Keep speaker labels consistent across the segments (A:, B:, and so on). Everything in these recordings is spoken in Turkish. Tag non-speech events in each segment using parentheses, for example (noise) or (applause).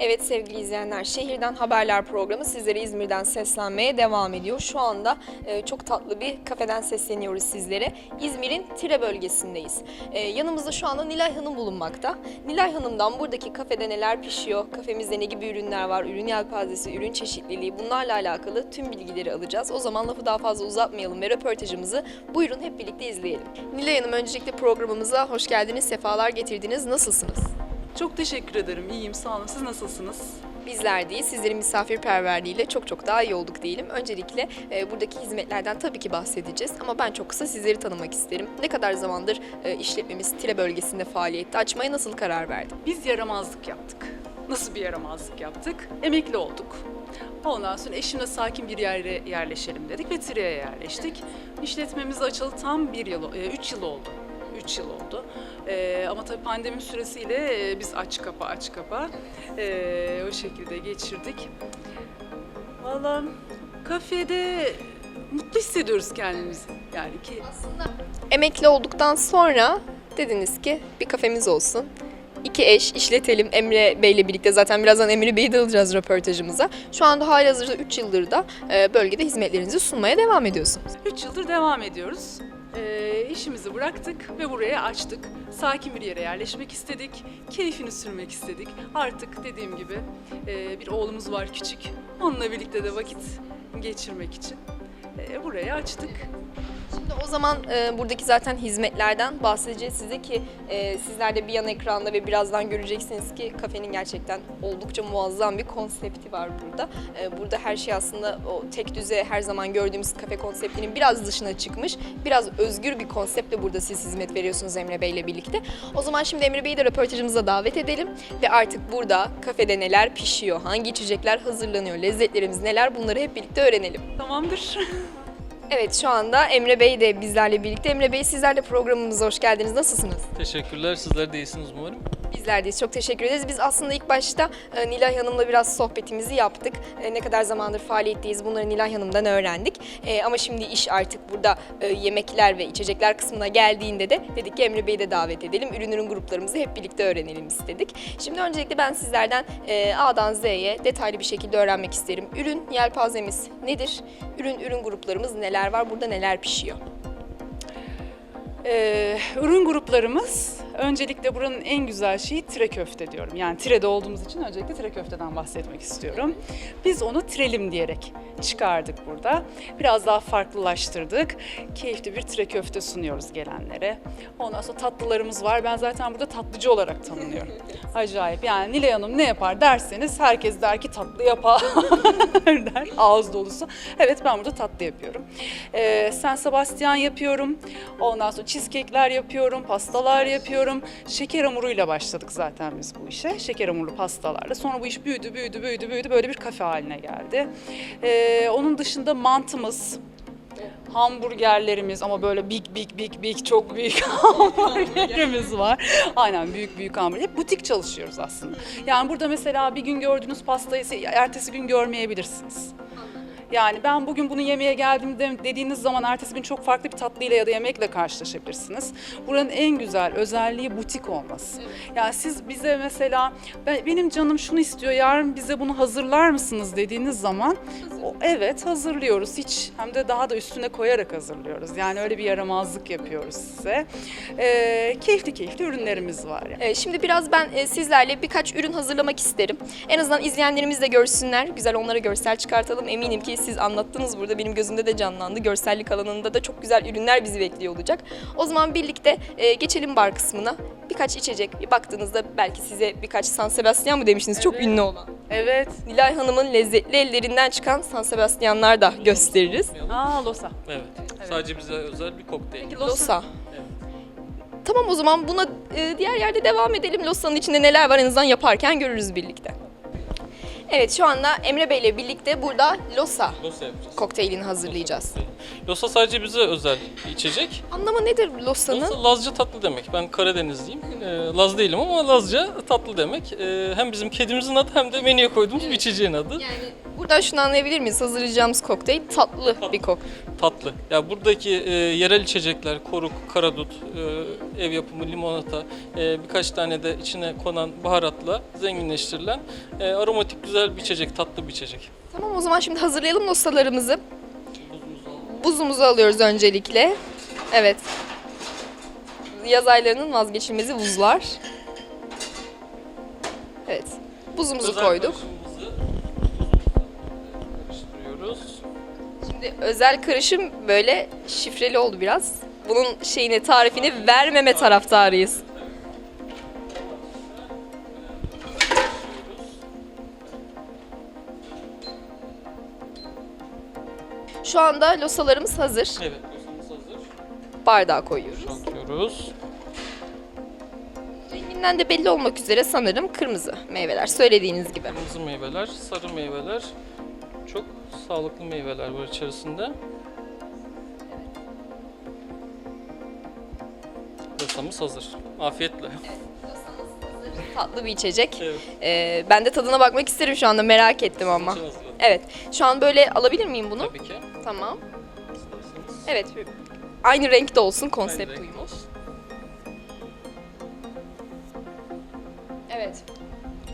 A: Evet sevgili izleyenler, Şehirden Haberler programı sizlere İzmir'den seslenmeye devam ediyor. Şu anda e, çok tatlı bir kafeden sesleniyoruz sizlere. İzmir'in Tire bölgesindeyiz. E, yanımızda şu anda Nilay Hanım bulunmakta. Nilay Hanım'dan buradaki kafede neler pişiyor, kafemizde ne gibi ürünler var, ürün yelpazesi, ürün çeşitliliği bunlarla alakalı tüm bilgileri alacağız. O zaman lafı daha fazla uzatmayalım ve röportajımızı buyurun hep birlikte izleyelim. Nilay Hanım öncelikle programımıza hoş geldiniz, sefalar getirdiniz. Nasılsınız?
B: Çok teşekkür ederim. İyiyim, sağ olun. Siz nasılsınız?
A: Bizler değil, sizlerin misafirperverliğiyle çok çok daha iyi olduk diyelim. Öncelikle e, buradaki hizmetlerden tabii ki bahsedeceğiz ama ben çok kısa sizleri tanımak isterim. Ne kadar zamandır e, işletmemiz Tire bölgesinde faaliyette açmaya nasıl karar verdi?
B: Biz yaramazlık yaptık. Nasıl bir yaramazlık yaptık? Emekli olduk. Ondan sonra eşimle sakin bir yere yerleşelim dedik ve Tire'ye yerleştik. İşletmemiz açılı tam bir yıl, e, üç yıl oldu. Üç yıl oldu. E, ama tabii pandemi süresiyle e, biz aç kapa aç kapa e, o şekilde geçirdik. Valla kafede mutlu hissediyoruz kendimizi. Yani ki
A: Emekli olduktan sonra dediniz ki bir kafemiz olsun. İki eş işletelim Emre Bey'le birlikte zaten birazdan Emre Bey'i de alacağız röportajımıza. Şu anda halihazırda 3 yıldır da e, bölgede hizmetlerinizi sunmaya devam ediyorsunuz.
B: 3 yıldır devam ediyoruz. Ee, işimizi bıraktık ve buraya açtık. Sakin bir yere yerleşmek istedik. Keyfini sürmek istedik. Artık dediğim gibi e, bir oğlumuz var küçük. Onunla birlikte de vakit geçirmek için e, buraya açtık.
A: Şimdi o zaman e, buradaki zaten hizmetlerden bahsedeceğiz size ki e, sizler de bir yan ekranda ve birazdan göreceksiniz ki kafenin gerçekten oldukça muazzam bir konsepti var burada. E, burada her şey aslında o tek düze her zaman gördüğümüz kafe konseptinin biraz dışına çıkmış. Biraz özgür bir konseptle burada siz hizmet veriyorsunuz Emre Bey ile birlikte. O zaman şimdi Emre Bey'i de röportajımıza davet edelim ve artık burada kafede neler pişiyor, hangi içecekler hazırlanıyor, lezzetlerimiz neler bunları hep birlikte öğrenelim.
B: Tamamdır. (laughs)
A: Evet şu anda Emre Bey de bizlerle birlikte. Emre Bey sizler de programımıza hoş geldiniz. Nasılsınız?
C: Teşekkürler. Sizler de iyisiniz umarım.
A: Bizler deyiz. Çok teşekkür ederiz. Biz aslında ilk başta e, Nilay Hanım'la biraz sohbetimizi yaptık. E, ne kadar zamandır faaliyetteyiz bunları Nilay Hanım'dan öğrendik. E, ama şimdi iş artık burada yemekler ve içecekler kısmına geldiğinde de dedik ki Emre Bey'i de davet edelim. Ürün ürün gruplarımızı hep birlikte öğrenelim istedik. Şimdi öncelikle ben sizlerden A'dan Z'ye detaylı bir şekilde öğrenmek isterim. Ürün yelpazemiz nedir? Ürün ürün gruplarımız neler var? Burada neler pişiyor?
B: Ee, ürün gruplarımız öncelikle buranın en güzel şeyi tire köfte diyorum. Yani tirede olduğumuz için öncelikle tire köfteden bahsetmek istiyorum. Biz onu tirelim diyerek çıkardık burada. Biraz daha farklılaştırdık. Keyifli bir tire köfte sunuyoruz gelenlere. Ondan sonra tatlılarımız var. Ben zaten burada tatlıcı olarak tanınıyorum. (laughs) Acayip. Yani Nilay Hanım ne yapar derseniz herkes der ki tatlı yapar (laughs) der. Ağız dolusu. Evet ben burada tatlı yapıyorum. Ee, San Sebastian yapıyorum. Ondan sonra cheesecake'ler yapıyorum, pastalar yapıyorum. Şeker hamuruyla başladık zaten biz bu işe. Şeker hamurlu pastalarla. Sonra bu iş büyüdü, büyüdü, büyüdü, büyüdü. Böyle bir kafe haline geldi. Ee, onun dışında mantımız, hamburgerlerimiz ama böyle big big big big çok büyük (laughs) hamburgerimiz var. Aynen büyük büyük hamburger. Hep butik çalışıyoruz aslında. Yani burada mesela bir gün gördüğünüz pastayı ertesi gün görmeyebilirsiniz. Yani ben bugün bunu yemeye geldim de- dediğiniz zaman ertesi gün çok farklı bir tatlıyla ya da yemekle karşılaşabilirsiniz. Buranın en güzel özelliği butik olması. Yani siz bize mesela "Ben- benim canım şunu istiyor yarın bize bunu hazırlar mısınız dediğiniz zaman o, evet hazırlıyoruz. Hiç hem de daha da üstüne koyarak hazırlıyoruz. Yani öyle bir yaramazlık yapıyoruz size. Ee, keyifli keyifli ürünlerimiz var. Yani.
A: Ee, Şimdi biraz ben e, sizlerle birkaç ürün hazırlamak isterim. En azından izleyenlerimiz de görsünler. Güzel onlara görsel çıkartalım. Eminim ki siz anlattınız burada. Benim gözümde de canlandı. Görsellik alanında da çok güzel ürünler bizi bekliyor olacak. O zaman birlikte e, geçelim bar kısmına. Birkaç içecek. Bir baktığınızda belki size birkaç San Sebastian mı demiştiniz? Çok ünlü olan.
B: Evet.
A: Nilay Hanım'ın lezzetli ellerinden çıkan San Sebastianlar da gösteririz.
B: Aa Losa.
C: Evet. Sadece bize özel bir kokteyl.
B: Peki
A: Losa. Tamam o zaman buna e, diğer yerde devam edelim. Losa'nın içinde neler var en azından yaparken görürüz birlikte. Evet şu anda Emre Bey ile birlikte burada Losa
C: Losa yapacağız.
A: kokteylini hazırlayacağız.
C: Losa sadece bize özel bir içecek.
A: Anlamı nedir Losa'nın?
C: Losa Lazca tatlı demek. Ben Karadenizliyim. Ee, Laz değilim ama Lazca tatlı demek. Ee, hem bizim kedimizin adı hem de menüye koyduğumuz bir içeceğin adı.
A: Yani buradan şunu anlayabilir miyiz? Hazırlayacağımız kokteyl tatlı bir kokteyl.
C: Tatlı. Ya buradaki e, yerel içecekler, koruk, karadut, e, ev yapımı limonata, e, birkaç tane de içine konan baharatla zenginleştirilen e, aromatik güzel bir içecek, tatlı bir içecek.
A: Tamam o zaman şimdi hazırlayalım Losa'larımızı. Buzumuzu alıyoruz öncelikle. Evet. Yaz aylarının vazgeçilmezi buzlar. Evet. Buzumuzu
C: Özel
A: koyduk.
C: karıştırıyoruz.
A: Şimdi özel karışım böyle şifreli oldu biraz. Bunun şeyini, tarifini vermeme taraftarıyız. Şu anda losalarımız hazır.
C: Evet, losamız hazır.
A: Bardağa koyuyoruz.
C: Boşaltıyoruz.
A: Renginden de belli olmak üzere sanırım kırmızı meyveler söylediğiniz gibi.
C: Kırmızı meyveler, sarı meyveler. Çok sağlıklı meyveler var içerisinde. Losamız hazır. Afiyetle.
A: Tatlı bir içecek.
C: Evet.
A: Ee, ben de tadına bakmak isterim şu anda merak ettim ama. Evet. Şu an böyle alabilir miyim bunu?
C: Tabii ki.
A: Tamam. Evet. Aynı renkte olsun konsept uymuş. Evet.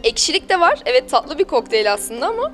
A: Ekşilik de var. Evet tatlı bir kokteyl aslında ama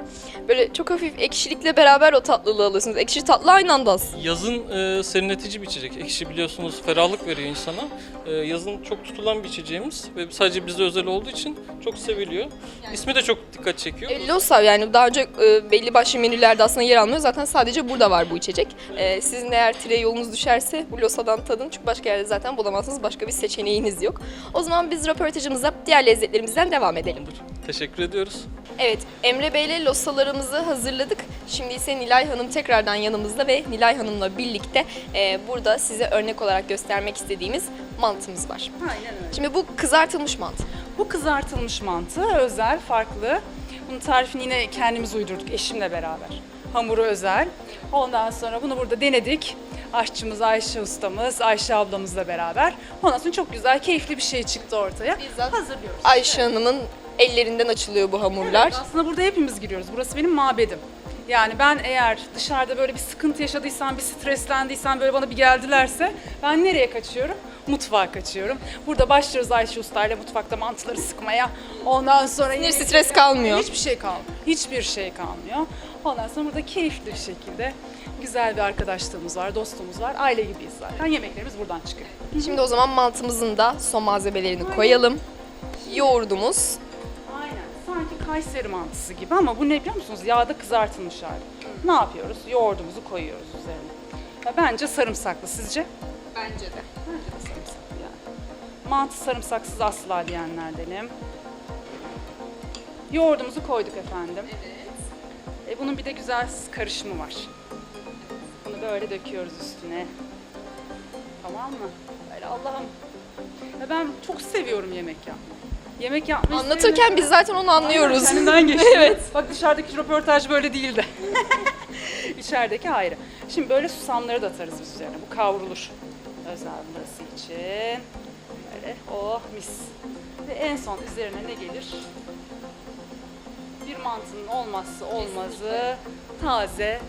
A: böyle çok hafif ekşilikle beraber o tatlılığı alıyorsunuz. Ekşi tatlı aynı anda aslında.
C: Yazın e, serinletici bir içecek. Ekşi biliyorsunuz ferahlık veriyor insana. E, yazın çok tutulan bir içeceğimiz ve sadece bize özel olduğu için çok seviliyor. İsmi de çok dikkat çekiyor.
A: E, Losa yani daha önce e, belli başlı menülerde aslında yer almıyor. Zaten sadece burada var bu içecek. E, sizin eğer tire yolunuz düşerse bu Losa'dan tadın. Çünkü başka yerde zaten bulamazsınız. Başka bir seçeneğiniz yok. O zaman biz röportajımıza diğer lezzetlerimizden devam edelim.
C: Teşekkür ediyoruz.
A: Evet, Emre Bey'le losalarımızı hazırladık. Şimdi ise Nilay Hanım tekrardan yanımızda ve Nilay Hanım'la birlikte e, burada size örnek olarak göstermek istediğimiz mantımız var.
B: Aynen öyle.
A: Şimdi bu kızartılmış mantı.
B: Bu kızartılmış mantı özel, farklı. Bunun tarifini yine kendimiz uydurduk eşimle beraber. Hamuru özel. Ondan sonra bunu burada denedik. Aşçımız Ayşe ustamız, Ayşe ablamızla beraber. Ondan sonra çok güzel, keyifli bir şey çıktı ortaya.
A: Bizzat
B: Hazırlıyoruz.
A: Ayşe Hanım'ın ellerinden açılıyor bu hamurlar.
B: Aslında burada hepimiz giriyoruz. Burası benim mabedim. Yani ben eğer dışarıda böyle bir sıkıntı yaşadıysam, bir streslendiysem böyle bana bir geldilerse ben nereye kaçıyorum? Mutfağa kaçıyorum. Burada başlıyoruz Ayşe Usta ile mutfakta mantıları sıkmaya. Ondan sonra yemek-
A: stres kalmıyor.
B: Hiçbir şey kalmıyor. Hiçbir şey kalmıyor. Ondan sonra burada keyifli bir şekilde güzel bir arkadaşlığımız var, dostluğumuz var. Aile gibiyiz zaten. Yemeklerimiz buradan çıkıyor.
A: Şimdi o zaman mantımızın da son malzemelerini koyalım. Yoğurdumuz.
B: Kayseri mantısı gibi ama bu ne biliyor musunuz? Yağda kızartılmış hali. Ne yapıyoruz? Yoğurdumuzu koyuyoruz üzerine. Ya bence sarımsaklı. Sizce?
A: Bence de.
B: Bence de sarımsaklı yani. Mantı sarımsaksız asla diyenlerdenim. Yoğurdumuzu koyduk efendim.
A: Evet.
B: E, bunun bir de güzel karışımı var. Bunu böyle döküyoruz üstüne. Tamam mı? Böyle Allah'ım. Ya ben çok seviyorum yemek yapmayı. Yemek yapmayı
A: Anlatırken biz zaten onu anlıyoruz.
B: Kendimden (laughs) geçti.
A: evet.
B: Bak dışarıdaki röportaj böyle değildi. (laughs) İçerideki ayrı. Şimdi böyle susamları da atarız biz üzerine. Bu kavrulur. Özel burası için. Böyle oh mis. Ve en son üzerine ne gelir? Bir mantının olmazsa olmazı taze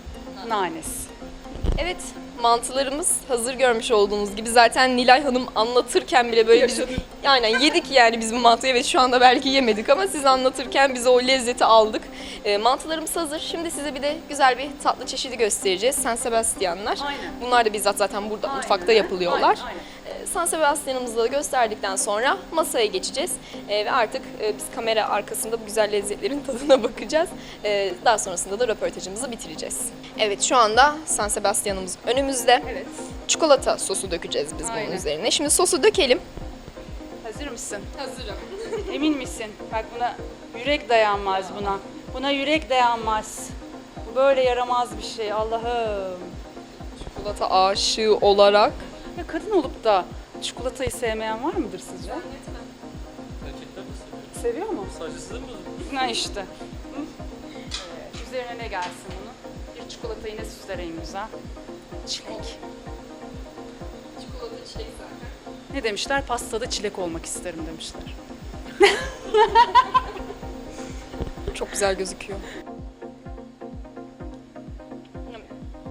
B: nanesi.
A: Evet, mantılarımız hazır görmüş olduğunuz gibi zaten Nilay Hanım anlatırken bile böyle biz aynen yedik yani biz bu mantıyı ve şu anda belki yemedik ama siz anlatırken biz o lezzeti aldık. E, mantılarımız hazır. Şimdi size bir de güzel bir tatlı çeşidi göstereceğiz. San Sebastianlar.
B: Aynen.
A: Bunlar da bizzat zaten burada mutfakta
B: Aynen.
A: yapılıyorlar.
B: Aynen, aynen.
A: San Sebastian'ımızı da gösterdikten sonra masaya geçeceğiz. E, ve artık e, biz kamera arkasında bu güzel lezzetlerin (laughs) tadına bakacağız. E, daha sonrasında da röportajımızı bitireceğiz. Evet şu anda San Sebastian'ımız önümüzde.
B: Evet.
A: Çikolata sosu dökeceğiz biz
B: Aynen.
A: bunun üzerine. Şimdi sosu dökelim.
B: Hazır mısın?
A: Hazırım. (laughs)
B: Emin misin? Bak buna yürek dayanmaz buna. Buna yürek dayanmaz. Bu böyle yaramaz bir şey Allah'ım.
A: Çikolata aşığı olarak.
B: Ya kadın olup da çikolatayı sevmeyen var mıdır sizce?
C: Erkekler de seviyor.
B: Seviyor mu?
C: Sadece size mi?
B: Ne işte. Hı? Evet, üzerine ne gelsin bunun? Bir Çikolata yine süsler en güzel. Çilek.
A: Çikolata çilek zaten.
B: Ne demişler? Pastada çilek olmak isterim demişler. (laughs)
A: Çok güzel gözüküyor.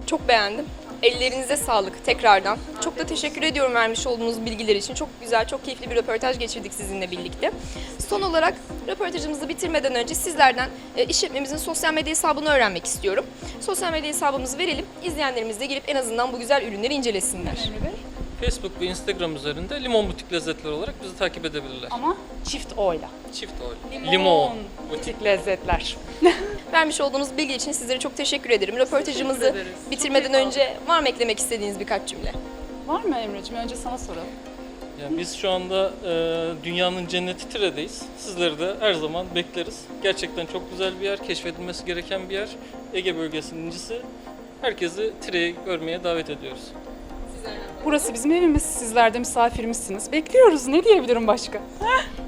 A: Çok beğendim. Ellerinize sağlık tekrardan. Çok da teşekkür ediyorum vermiş olduğunuz bilgiler için. Çok güzel, çok keyifli bir röportaj geçirdik sizinle birlikte. Son olarak röportajımızı bitirmeden önce sizlerden e, işletmemizin sosyal medya hesabını öğrenmek istiyorum. Sosyal medya hesabımızı verelim. İzleyenlerimiz de gelip en azından bu güzel ürünleri incelesinler.
C: Facebook ve Instagram üzerinde Limon Butik Lezzetler olarak bizi takip edebilirler.
B: Ama çift oyla.
C: Çift oil. Limon.
B: Butik lezzetler. (laughs)
A: Vermiş olduğunuz bilgi için sizlere çok teşekkür ederim. Röportajımızı
B: Teşekkür ederiz.
A: bitirmeden önce var mı eklemek istediğiniz birkaç cümle?
B: Var mı Emre'ciğim? Önce sana soralım.
C: Yani biz şu anda e, dünyanın cenneti Tire'deyiz. Sizleri de her zaman bekleriz. Gerçekten çok güzel bir yer, keşfedilmesi gereken bir yer. Ege bölgesinin incisi. Herkesi Tire'yi görmeye davet ediyoruz.
B: Burası bizim evimiz. Sizler de misafirimizsiniz. Bekliyoruz. Ne diyebilirim başka?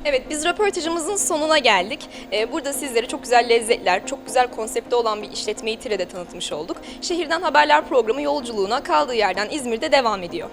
A: Evet biz röportajımızın sonuna geldik. Ee, Burada sizlere çok güzel lezzetler, çok güzel konsepte olan bir işletmeyi Tire'de tanıtmış olduk. Şehirden Haberler programı yolculuğuna kaldığı yerden İzmir'de devam ediyor.